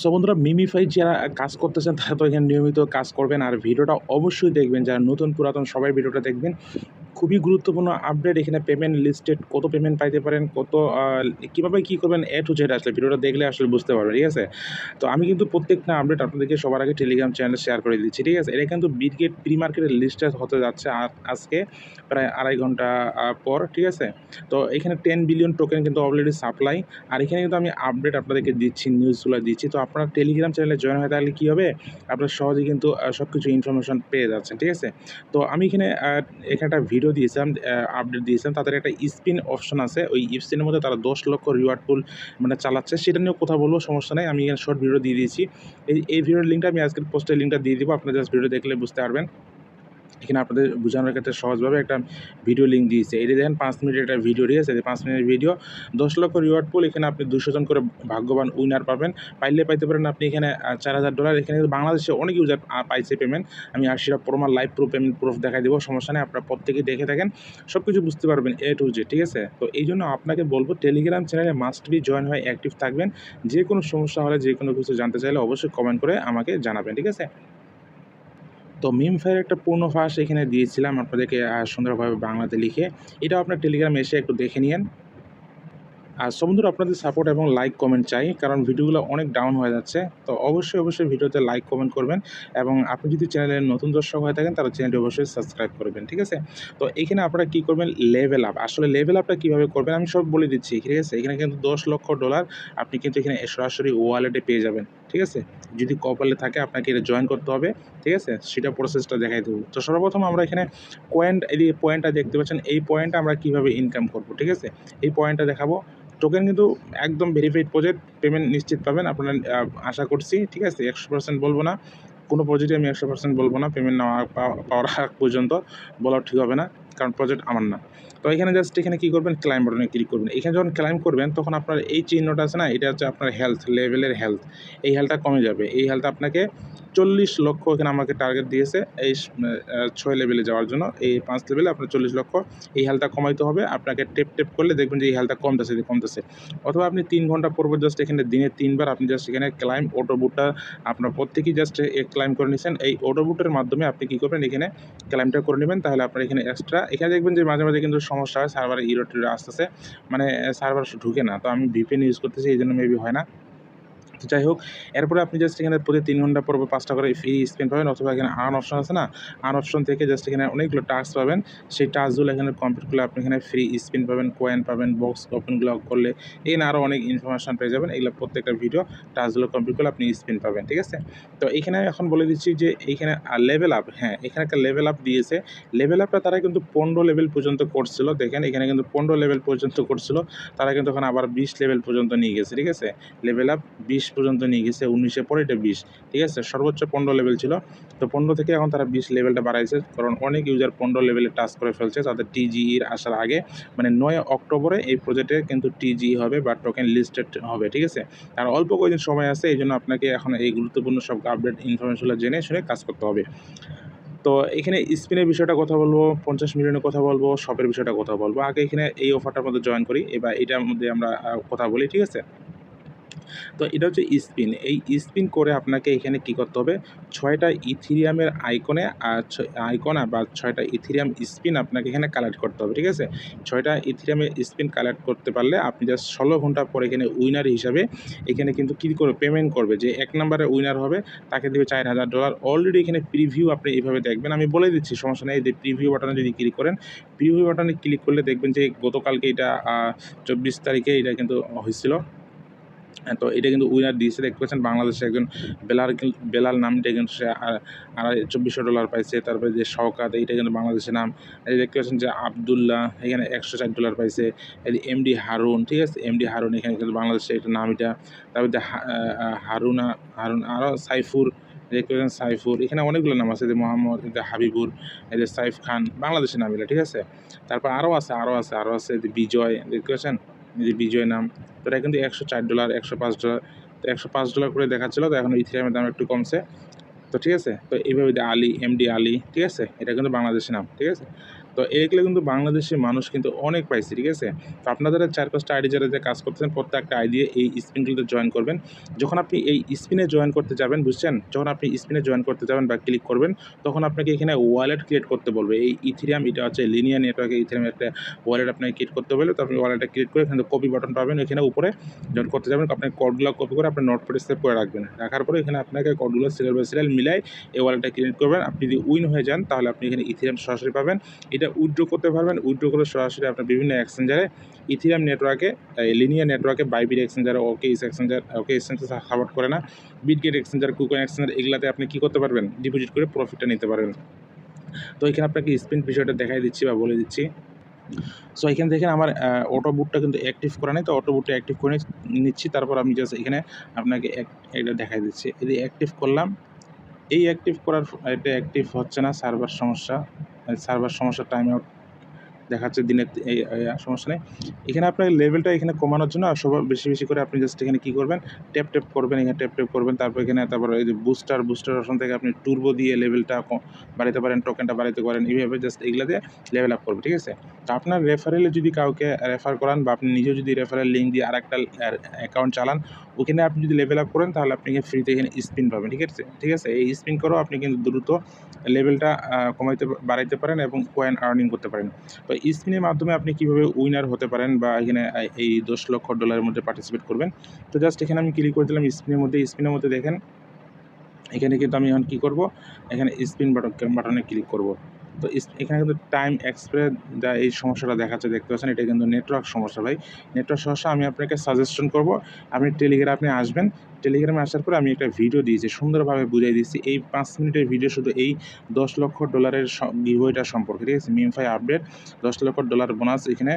So বন্ধুরা, MemeFi যারা কাজ করতেছেন, তারা তো এখানে নিয়মিত কাজ করবেন। আর ভিডিওটা অবশ্যই দেখবেন। যারা নতুন, পুরাতন সবাই ভিডিওটা দেখবেন। খুবই গুরুত্বপূর্ণ আপডেট এখানে পেমেন্ট লিস্টেড কত পেমেন্ট পাইতে পারেন, কত কীভাবে কী করবেন এ টু জেড আসলে ভিডিওটা দেখলে আসলে বুঝতে পারবেন, ঠিক আছে? তো আমি কিন্তু প্রত্যেকটা আপডেট আপনাদেরকে সবার আগে টেলিগ্রাম চ্যানেলে শেয়ার করে দিচ্ছি, ঠিক আছে? এটা কিন্তু বিটগেট প্রি মার্কেটের লিস্টেড হতে যাচ্ছে আজকে প্রায় আড়াই ঘণ্টা পর, ঠিক আছে? তো এখানে টেন বিলিয়ন টোকেন কিন্তু অলরেডি সাপ্লাই আর এখানে কিন্তু আমি আপডেট আপনাদেরকে দিচ্ছি নিউজগুলো দিচ্ছি। তো আপনারা টেলিগ্রাম চ্যানেলে জয়েন হয়ে তাহলে কী হবে? আপনারা সহজেই কিন্তু সব কিছু ইনফরমেশন পেয়ে যাচ্ছেন, ঠিক আছে? তো আমি এখানে এখানে একটা ভিডিও দিয়েছিলাম আপডেট দিয়েছিলাম, তাদের একটা স্পিন অপশন আছে, ওই স্পিনের মধ্যে তারা দশ লক্ষ রিওয়ার্ড পুল মানে চালাচ্ছে, সেটা নিয়েও কথা বলব, সমস্যা নেই, আমি এখানে শর্ট ভিডিও দিয়ে দিয়েছি। এই এই ভিডিওর লিঙ্কটা আমি আজকের পোস্টের লিঙ্কটা দিয়ে দিব, আপনারা জাস্ট ভিডিও দেখলে বুঝতে পারবেন। এখানে আপনাদের বোঝানোর ক্ষেত্রে সহজভাবে একটা ভিডিও লিঙ্ক দিয়েছে। এটা দেখেন, পাঁচ মিনিটের একটা ভিডিও ঠিক আছে? পাঁচ মিনিটের ভিডিও দশ লক্ষ রিওয়ার্ড পুল এখানে আপনি দুশো জন করে ভাগ্যবান উইনার পাবেন। পাইলে পাইতে পারেন আপনি এখানে চার হাজার ডলার এখানে বাংলাদেশে অনেক ইউজার পাইছে পেমেন্ট আমি আর সেটা প্রমাণ লাইভ প্রুফ পেমেন্ট প্রুফ দেখাই দেবো, সমস্যা নেই, আপনারা প্রত্যেকেই দেখে থাকেন। সব কিছু বুঝতে পারবেন এ টু জে ঠিক আছে? তো এই জন্য আপনাকে বলব টেলিগ্রাম চ্যানেলে মাস্ট বি জয়েন হয়ে অ্যাক্টিভ থাকবেন। যে কোনো সমস্যা হলে যে কোনো কিছু জানতে চাইলে অবশ্যই কমেন্ট করে আমাকে জানাবেন, ঠিক আছে? তো মিম ফাইয়ের একটা পূর্ণ ফাঁস এখানে দিয়েছিলাম আপনাদেরকে সুন্দরভাবে বাংলাতে লিখে। এটাও আপনার টেলিগ্রামে এসে একটু দেখে নিন আর বন্ধুরা, আপনাদের সাপোর্ট এবং লাইক কমেন্ট চাই, কারণ ভিডিওগুলো অনেক ডাউন হয়ে যাচ্ছে। তো অবশ্যই অবশ্যই ভিডিওতে লাইক কমেন্ট করবেন এবং আপনি যদি চ্যানেলের নতুন দর্শক হয়ে থাকেন, তাহলে চ্যানেলটি অবশ্যই সাবস্ক্রাইব করবেন, ঠিক আছে? তো এখানে আপনারা কী করবেন? লেভেল আপ আসলে লেভেল আপটা কীভাবে করবেন? আমি সব বলে দিচ্ছি, ঠিক আছে? এখানে কিন্তু দশ লক্ষ ডলার আপনি কিন্তু এখানে সরাসরি ওয়ালেটে পেয়ে যাবেন। ঠিক আছে? যদি কপালে থাকে আপনাকে এটা জয়েন করতে হবে, ঠিক আছে? সেটা প্রসেসটা দেখাই দেবো। তো সর্বপ্রথম আমরা এখানে পয়েন্ট এই পয়েন্টটা দেখতে পাচ্ছেন, এই পয়েন্টটা আমরা কীভাবে ইনকাম করব, ঠিক আছে? এই পয়েন্টটা দেখাবো। টোকেন কিন্তু একদম ভেরিফাইড প্রজেক্ট পেমেন্ট নিশ্চিত পাবেন। আপনারা আশা করছি, ঠিক আছে? একশো পার্সেন্ট বলব না। কোনো প্রজেক্টে আমি একশো পার্সেন্ট বলব না। পেমেন্ট পাওয়া- পাওয়ার পর্যন্ত বলা ঠিক হবে না। কারণ প্রজেক্ট আমার না। তো এখানে জাস্ট এখানে কী করবেন ক্লাইম বাটনে ক্লিক করবেন। এখানে যখন ক্লাইম করবেন, তখন আপনার এই চিহ্নটা আছে না, এটা হচ্ছে আপনার হেলথ লেভেলের হেলথ এই হেলথটা কমে যাবে। এই হেলথ আপনাকে চল্লিশ লক্ষ এখানে আমাকে টার্গেট দিয়েছে এই ছয় লেভেলে যাওয়ার জন্য। এই পাঁচ লেভেলে আপনার চল্লিশ লক্ষ, এই হেলথটা কমাইতে হবে। আপনাকে টেপ টেপ করলে দেখবেন যে এই হেলথটা কমতেছে কমতেছে। অথবা আপনি তিন ঘণ্টা পর পর জাস্ট এখানে দিনে তিনবার আপনি জাস্ট এখানে ক্লাইম অটো বুটটা আপনার প্রত্যেকেই জাস্ট ক্লাইম করে নিয়েছেন এই অটো বুটের মাধ্যমে আপনি কী করবেন, এখানে ক্লাইমটা করে নেবেন। তাহলে আপনার এখানে এক্সট্রা এখানে দেখবেন যে মাঝে মাঝে কিন্তু সমস্যা হয় সার্ভারে ইরো আসতেছে। মানে সার্ভার ঢুকে না। তো আমি ভিপিএন ইউজ করতেছি, এই জন্য মেবি হয় না। তো যাই হোক, এরপরে আপনি জাস্ট এখানে প্রতি তিন ঘণ্টা পর পাঁচটা করে ফ্রি স্পেন্ড পাবেন অথবা এখানে আর্ন অপশন আছে না? আর্ন অপশন থেকে জাস্ট এখানে অনেকগুলো টাস্ক পাবেন। সেই টাস্কগুলো এখানে কমপ্লিট করলে আপনি এখানে ফ্রি স্পিন পাবেন কয়েন পাবেন বক্স ওপেনগুলো করলে। এখানে আরও অনেক ইনফরমেশন পেয়ে যাবেন। এগুলো প্রত্যেকটা ভিডিও টাস্কগুলো কমপ্লিট করলে আপনি স্পিন পাবেন, ঠিক আছে? তো এখানে এখন বলে দিচ্ছি যে এইখানে লেভেল আপ হ্যাঁ এখানে একটা লেভেল আপ দিয়েছে। লেভেল আপটা তারা কিন্তু পনেরো লেভেল পর্যন্ত করছিল, দেখেন, এখানে কিন্তু পনেরো লেভেল পর্যন্ত করছিল। তারা কিন্তু এখন আবার বিশ লেভেল পর্যন্ত নিয়ে গেছে, ঠিক আছে? লেভেল আপ বিশ পর্যন্ত নিয়ে গেছে, উনিশে পরে এটা বিশ, ঠিক আছে? সর্বোচ্চ পনেরো লেভেল ছিল। তো পনেরো থেকে এখন তারা বিশ লেভেলটা বাড়াইছে, কারণ অনেক ইউজার পনেরো লেভেলে টাচ করে ফেলছে তাদের টিজিইর আসার আগে। মানে নয় অক্টোবরে এই প্রজেক্টে কিন্তু টিজি হবে বা টোকেন লিস্টেড হবে, ঠিক আছে? আর অল্প কয়েকদিন সময় আছে, এই জন্য আপনাকে এখন এই গুরুত্বপূর্ণ সব আপডেট ইনফরমেশনগুলো জেনে শুনে কাজ করতে হবে। তো এখানে স্পিনের বিষয়টা কথা বলব, পঞ্চাশ মিলিয়নের কথা বলব শপের বিষয়টা কথা বলব। আগে এখানে এই অফারটার মধ্যে জয়েন করি, এবার এটার মধ্যে আমরা কথা বলি, ঠিক আছে? তো এটা হচ্ছে স্পিন। এই স্পিন করে আপনাকে এখানে কি করতে হবে? ছয়টা ইথিরিয়ামের আইকনে আর আইকন বা ছয়টা ইথিরিয়াম স্পিন আপনাকে এখানে কালেক্ট করতে হবে ঠিক আছে? ছয়টা ইথিরিয়ামের স্পিন কালেক্ট করতে পারলে আপনি জাস্ট ষোলো ঘণ্টা পর এখানে উইনার হিসাবে এখানে কিন্তু কী করে পেমেন্ট করবে? যে এক নম্বরে উইনার হবে তাকে দেবে চার হাজার ডলার অলরেডি এখানে প্রিভিউ আপনি এইভাবে দেখবেন। আমি বলে দিচ্ছি সমস্যা নেই। যে প্রিভিউ বাটনে যদি ক্লিক করেন প্রিভিউ বাটনে ক্লিক করলে দেখবেন যে গতকালকে এটা চব্বিশ তারিখে এটা কিন্তু হয়েছিল। হ্যাঁ, তো এটা কিন্তু উইনার দিয়েছে। দেখতে পাচ্ছেন বাংলাদেশে একজন বেলার বেলাল নামটা কিন্তু সে আড়াই, চব্বিশশো ডলার পাইছে। তারপরে যে শওকাত, এইটা কিন্তু বাংলাদেশের নাম। এই দেখতে পাচ্ছেন যে আবদুল্লাহ, এখানে একশো ষাট ডলার পাইছে। এমডি হারুন, ঠিক আছে? এমডি হারুন, এখানে কিন্তু বাংলাদেশের একটা নাম এটা। তারপর যে হারুনা, হারুন আরও সাইফুর, দেখতে পাচ্ছেন সাইফুর। এখানে অনেকগুলো নাম আছে যে মোহাম্মদ যে হাবিবুর যে সাইফ খান, বাংলাদেশের নাম এটা, ঠিক আছে? তারপর আরও আছে আরও আছে আরও আছে বিজয়, দেখতে পাচ্ছেন? যে বিজয় নাম, তো এটা কিন্তু একশো চার ডলার, একশো পাঁচ ডলার, তো একশো পাঁচ ডলার করে দেখাচ্ছিল, তো এখন ইথিরিয়ামের দাম একটু কমছে। তো ঠিক আছে? তো এইভাবে আলি আলী এমডি আলী, ঠিক আছে? এটা কিন্তু বাংলাদেশের নাম, ঠিক আছে? তো এগুলো কিন্তু বাংলাদেশের মানুষ কিন্তু অনেক পাইছে, ঠিক আছে? তো আপনাদের চার পাঁচটা আইডি যারা যে কাজ করতেছেন, প্রত্যেকটা আইডি এই স্পিনগুলোতে জয়েন করবেন। যখন আপনি এই স্পিনে জয়েন করতে যাবেন, বুঝছেন? যখন আপনি স্পিনে জয়েন করতে যাবেন বা ক্লিক করবেন, তখন আপনাকে এখানে ওয়ালেট ক্রিয়েট করতে বলবে। এই ইথিরিয়াম এটা হচ্ছে লিনিয়ার নেটওয়ার্কে ইথিরিয়াম একটা ওয়ালেট আপনাকে ক্রিয়েট করতে বলে তো আপনি ওয়ালেটটা ক্রিয়েট করে এখানে কপি বাটন পাবেন, এখানে উপরে জয়েন করতে যাবেন আপনি কোডগুলো কপি করে আপনার নোটপ্যাডে সেভ করে রাখবেন। রাখার পরে এখানে আপনাকে কোডগুলো সিরিয়াল বাই সিরিয়াল মিলাই এই ওয়ালেটটা ক্রিয়েট করবেন। আপনি যদি উইন হয়ে যান, তাহলে আপনি এখানে ইথিরিয়াম সরাসরি পাবেন। এটা উইথড্র করতে পারবেন। উইড্রো করে সরাসরি আপনার বিভিন্ন এক্সচেঞ্জারে ইথিরিয়াম নেটওয়ার্কে লিনিয়ার নেটওয়ার্কে Bybit exchanger, okay is exchanger, okay exchanger support করে না। বিটগেট এক্সচেঞ্জার কুকন এক্সচেঞ্জার, এগুলাতে আপনি কী করতে পারবেন? ডিপোজিট করে প্রফিটটা নিতে পারবেন। তো এখানে আপনাকে স্পিন বিষয়টা দেখাই দিচ্ছি বা বলে দিচ্ছি। সো এখানে দেখেন আমার অটো বুটটা কিন্তু অ্যাক্টিভ করা নেই, তো অটো বুটটা অ্যাক্টিভ করে নিচ্ছি তারপর আমি জাস্ট এখানে আপনাকে এটা দেখাই দিচ্ছি। এই অ্যাক্টিভ করলাম, এই অ্যাক্টিভ করার এটা অ্যাক্টিভ হচ্ছে না সার্ভার সমস্যা। সার্ভার সমস্যা টাইম আউট দেখাচ্ছে দিনের এই সমস্যা নেই। এখানে আপনার লেভেলটা এখানে কমানোর জন্য আর সব বেশি বেশি করে আপনি জাস্ট এখানে কী করবেন ট্যাপ ট্যাপ করবেন, এখানে ট্যাপ ট্যাপ করবেন, তারপর এখানে তারপর এই যে বুস্টার বুস্টার অপশন থেকে আপনি টুরবো দিয়ে লেভেলটা বাড়াতে পারেন টোকেনটা বাড়াতে পারেন, এইভাবে জাস্ট এগুলো দিয়ে লেভেল আপ করবে ঠিক আছে? তো আপনার রেফারেলে যদি কাউকে রেফার করান বা আপনি নিজেও যদি রেফারেল লিঙ্ক দিয়ে আর একটা অ্যাকাউন্ট চালান ওখানে আপনি যদি লেভেল আপ করেন, তাহলে আপনি ফ্রিতে এখানে স্পিন পাবেন, ঠিক আছে? ঠিক আছে? এই স্পিন করেও আপনি কিন্তু দ্রুত লেভেলটা কমাইতে বাড়াইতে পারেন এবং কয়েন আর্নিং করতে পারেন। তো স্পিনের মাধ্যমে আপনি কীভাবে উইনার হতে পারেন বা এখানে এই দশ লক্ষ ডলারের মধ্যে পার্টিসিপেট করবেন? তো জাস্ট এখানে আমি ক্লিক করে দিলাম স্পিনের মধ্যে স্পিনের মধ্যে দেখেন, এখানে কিন্তু আমি এখন কী করব? এখানে স্পিন বাটন বাটনে ক্লিক করব। তো এখানে কিন্তু টাইম এক্সপ্রেস যা এই সমস্যাটা দেখাচ্ছে, দেখতে পাচ্ছেন, এটা কিন্তু নেটওয়ার্ক সমস্যা ভাই। নেটওয়ার্ক সমস্যা আমি আপনাকে সাজেশন করব। আপনি টেলিগ্রামে আসবেন টেলিগ্রামে আসার পরে আমি একটা ভিডিও দিয়েছি, সুন্দরভাবে বুঝিয়ে দিচ্ছি এই পাঁচ মিনিটের ভিডিও শুধু এই দশ লক্ষ ডলারের গিভওয়েটা সম্পর্কে, ঠিক আছে? মিমফাই আপডেট দশ লক্ষ ডলার বোনাস এখানে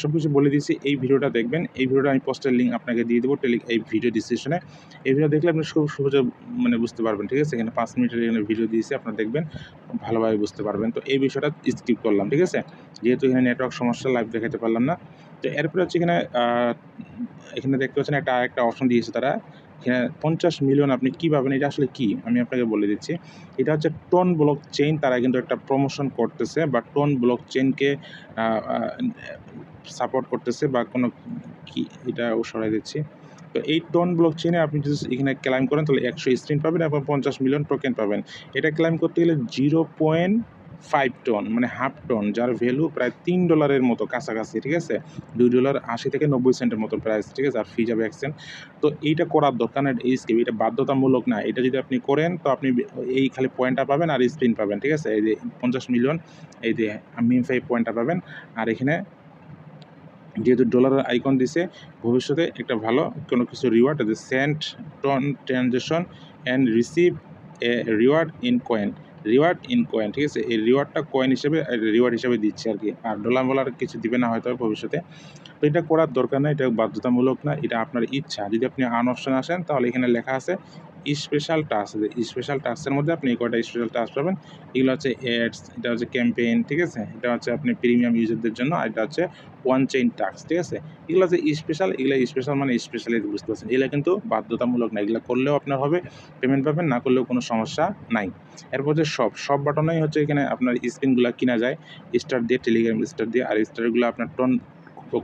সব কিছু বলে দিচ্ছি এই ভিডিওটা দেখবেন। এই ভিডিওটা আমি পোস্টের লিঙ্ক আপনাকে দিয়ে দেবো টেলি এই ভিডিও ডিসক্রিপশনে এই ভিডিও দেখলে আপনি খুব সহজে মানে বুঝতে পারবেন, ঠিক আছে? এখানে পাঁচ মিনিটের এখানে ভিডিও দিয়েছি, আপনারা দেখবেন, ভালোভাবে বুঝতে পারবেন। তো এই বিষয়টা স্কিপ করলাম, ঠিক আছে? যেহেতু এখানে নেটওয়ার্ক সমস্যা লাইভ দেখাতে পারলাম না। তো এরপরে হচ্ছে এখানে এখানে দেখতে পাচ্ছেন একটা, আরেকটা অপশন দিয়েছে তারা। পঞ্চাশ মিলিয়ন আপনি কী পাবেন এটা আসলে কী? আমি আপনাকে বলে দিচ্ছি। এটা হচ্ছে টন ব্লক চেইন তারা কিন্তু একটা প্রমোশন করতেছে, বা টন ব্লক চেইনকে সাপোর্ট করতেছে, বা কোনো কি, এটা ও সরাই দিচ্ছি। তো এই টোন ব্লক চেইনে আপনি যদি এখানে ক্লাইম করেন, তাহলে একশো স্ক্রিন পাবেন এবং পঞ্চাশ মিলিয়ন টোকেন পাবেন। এটা ক্লাইম করতে গেলে জিরো পয়েন্ট ফাইভ টন মানে হাফ টন যার ভ্যালু প্রায় তিন ডলারের মতো কাছাকাছি, ঠিক আছে? দুই ডলার আশি থেকে নব্বই সেন্টের মতো প্রাইস ঠিক আছে? আর ফি যাবে এক সেন্ট তো এইটা করার দরকার না এই স্কিম এটা বাধ্যতামূলক না। এটা যদি আপনি করেন, তো আপনি এই খালি পয়েন্টটা পাবেন আর স্পিন পাবেন, ঠিক আছে? এই যে পঞ্চাশ মিলিয়ন এই যে মিম ফাইভ পয়েন্টটা পাবেন। আর এখানে যেহেতু ডলারের আইকন দিছে, ভবিষ্যতে একটা ভালো কোনো কিছু রিওয়ার্ড আছে sent ton transaction and receive a reward in coin reward in coin ঠিক আছে? এই রিওয়ার্ডটা কয়েন হিসেবে রিওয়ার্ড হিসেবে দিচ্ছে আর কি। আর ডলার বলার কিছু দিবে না হয়তো ভবিষ্যতে। তো এটা করার দরকার না এটা বাধ্যতামূলক না, এটা আপনার ইচ্ছা। যদি আপনি আন অপশন আসেন, তাহলে এখানে লেখা আছে স্পেশাল টাস্ক স্পেশাল টাস্কের মধ্যে আপনি কয়টা স্পেশাল টাস্ক পাবেন? এগুলো হচ্ছে অ্যাডস এটা হচ্ছে ক্যাম্পেইন ঠিক আছে? এটা হচ্ছে আপনি প্রিমিয়াম ইউজারদের জন্য, আর এটা হচ্ছে ওয়ান চেইন টাস্ক ঠিক আছে? এগুলো হচ্ছে স্পেশাল এগুলো স্পেশাল মানে স্পেশালি বুঝতে পারছেন? এগুলো কিন্তু বাধ্যতামূলক না, এগুলো করলেও আপনার হবে পেমেন্ট পাবেন, না করলেও কোনো সমস্যা নাই। এরপর হচ্ছে সব সব বাটনেই হচ্ছে এখানে আপনার স্ক্রিনগুলো কিনা যায় স্টার দিয়ে টেলিগ্রাম স্টার দিয়ে, আর স্টারগুলো আপনার টন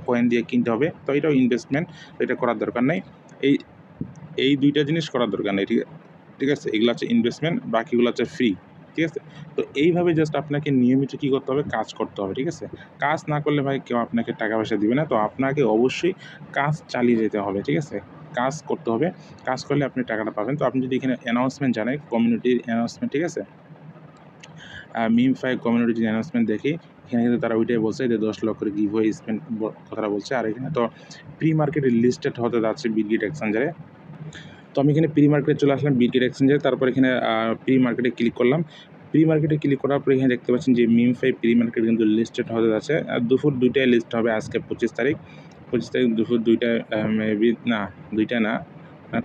কয়েন দিয়ে কিনতে হবে, তো এটাও ইনভেস্টমেন্ট এটা করার দরকার নেই। এই এই দুইটা জিনিস করার দরকার নেই, ঠিক আছে? ঠিক আছে? এগুলো হচ্ছে ইনভেস্টমেন্ট বাকিগুলো হচ্ছে ফ্রি ঠিক আছে? তো এইভাবে জাস্ট আপনাকে নিয়মিত কী করতে হবে? কাজ করতে হবে, ঠিক আছে? কাজ না করলে ভাই কেউ আপনাকে টাকা পয়সা দিবে না, তো আপনাকে অবশ্যই কাজ চালিয়ে যেতে হবে, ঠিক আছে? কাজ করতে হবে, কাজ করলে আপনি টাকাটা পাবেন। তো আপনি যদি এখানে অ্যানাউন্সমেন্ট জানেন কমিউনিটির অ্যানাউন্সমেন্ট ঠিক আছে? মিম ফাই কমিউনিটির অ্যানাউন্সমেন্ট দেখি, এখানে কিন্তু তারা ওইটাই বলছে যে দশ লক্ষের গিভ হয়ে স্পেন্ড কথাটা বলছে। আর এখানে তো প্রি মার্কেটে লিস্টেড হতে যাচ্ছে বিটগিট এক্সচেঞ্জারে তো আমি এখানে প্রি মার্কেটে চলে আসলাম বিটির এক্সচেঞ্জে তারপর এখানে প্রি মার্কেটে ক্লিক করলাম। প্রি মার্কেটে ক্লিক করার পর এখানে দেখতে পাচ্ছেন যে মিম ফাই প্রি মার্কেট কিন্তু লিস্টেড হতে আছে। আর দুপুর দুইটায় লিস্ট হবে আজকে পঁচিশ তারিখ। পঁচিশ তারিখ দুপুর দুইটায় মেবি না দুইটা না।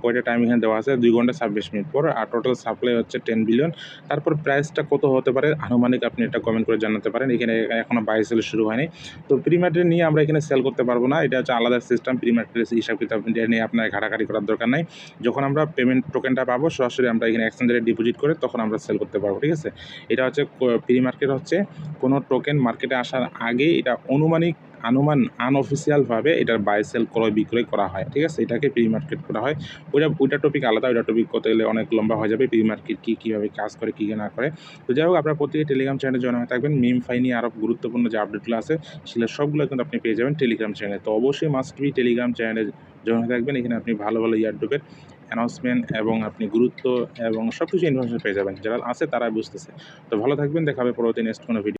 কয়টা টাইম এখানে দেওয়া আছে? দুই ঘণ্টা ছাব্বিশ মিনিট। পর আর টোটাল সাপ্লাই হচ্ছে টেন বিলিয়ন তারপর প্রাইসটা কত হতে পারে? আনুমানিক আপনি এটা কমেন্ট করে জানাতে পারেন। এখানে, এখনও বাই সেল শুরু হয়নি। তো প্রি মার্কেট নিয়ে আমরা এখানে সেল করতে পারব না। এটা হচ্ছে আলাদা সিস্টেম প্রি মার্কেটের হিসাব কিতাব নিয়ে আপনার ঘাটাঘাটি করার দরকার নাই। যখন আমরা পেমেন্ট টোকেনটা পাবো, সরাসরি আমরা এখানে এক্সচেঞ্জারে ডিপোজিট করে তখন আমরা সেল করতে পারব, ঠিক আছে? এটা হচ্ছে প্রি মার্কেট হচ্ছে কোনো টোকেন মার্কেটে আসার আগে এটা অনুমানিক আনুমান আনঅফিসিয়ালভাবে এটার বাই সেল ক্রয়, বিক্রয় করা হয়, ঠিক আছে? এটাকে প্রি মার্কেট করা হয়। ওইটা ওইটা টপিক আলাদা, ওইটা টপিক করতে গেলে অনেক লম্বা হয়ে যাবে প্রি মার্কেট কী, কীভাবে কাজ করে, কী না করে। তো যাই হোক, আপনার প্রত্যেকে টেলিগ্রাম চ্যানেলে জয়েন হয়ে থাকবেন। মিম ফাইনি আরও গুরুত্বপূর্ণ যে আপডেটগুলো আছে, সেগুলো সবগুলো কিন্তু আপনি পেয়ে যাবেন টেলিগ্রাম চ্যানেলে তো অবশ্যই মাস্ট বি টেলিগ্রাম চ্যানেলে জয়েন হয়ে থাকবেন। এখানে আপনি ভালো ভালো ইয়ারডুপের অ্যানাউন্সমেন্ট এবং আপনি গুরুত্ব এবং সব কিছু ইনফরমেশন পেয়ে যাবেন। যারা আছে তারা বুঝতেছে। তো ভালো থাকবেন। দেখাবে পরবর্তী নেক্সট কোনো ভিডিও